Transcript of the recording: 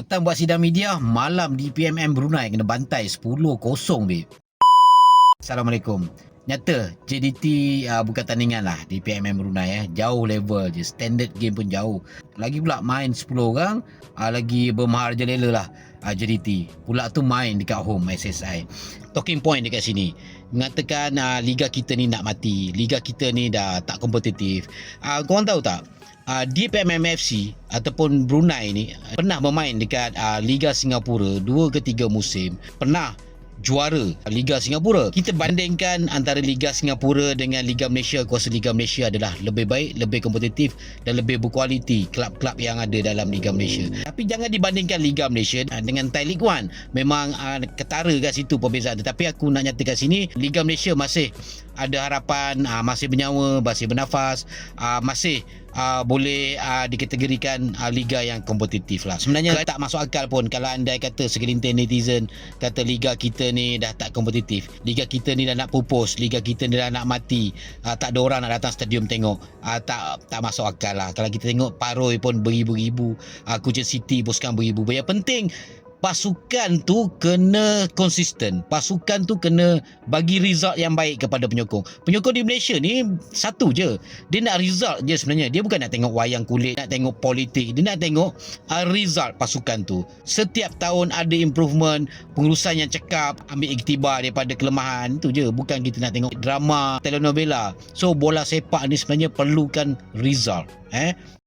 Petang buat sidang media, malam di PMM Brunei kena bantai 10-0 babe. Assalamualaikum. Nyata JDT uh, bukan tandingan lah di PMM Brunei eh. Jauh level je. Standard game pun jauh. Lagi pula main 10 orang, uh, lagi bermahar jelela lah uh, JDT. Pula tu main dekat home SSI. Talking point dekat sini. Mengatakan uh, liga kita ni nak mati. Liga kita ni dah tak kompetitif. Uh, korang tahu tak? Uh, di PMMFC ataupun Brunei ni pernah bermain dekat uh, Liga Singapura dua ke tiga musim pernah juara Liga Singapura. Kita bandingkan antara Liga Singapura dengan Liga Malaysia. Kuasa Liga Malaysia adalah lebih baik, lebih kompetitif dan lebih berkualiti kelab-kelab yang ada dalam Liga Malaysia. Tapi jangan dibandingkan Liga Malaysia ah, dengan Thai League One. Memang uh, ketara kat situ perbezaan. Tetapi aku nak nyatakan sini, Liga Malaysia masih ada harapan, uh, masih bernyawa, masih bernafas, uh, masih uh, boleh uh, dikategorikan uh, liga yang kompetitif lah. Sebenarnya tak masuk akal pun kalau anda kata segelintir netizen kata liga kita ni dah tak kompetitif. Liga kita ni dah nak pupus, liga kita ni dah nak mati. Uh, tak ada orang nak datang stadium tengok. Uh, tak tak masuk akal lah. Kalau kita tengok Paroi pun beribu-ribu, uh, Kuching City pun sekarang beribu. Yang penting pasukan tu kena konsisten. Pasukan tu kena bagi result yang baik kepada penyokong. Penyokong di Malaysia ni satu je. Dia nak result je sebenarnya. Dia bukan nak tengok wayang kulit, nak tengok politik. Dia nak tengok uh, result pasukan tu. Setiap tahun ada improvement, pengurusan yang cekap, ambil iktibar daripada kelemahan. Itu je. Bukan kita nak tengok drama, telenovela. So bola sepak ni sebenarnya perlukan result. Eh?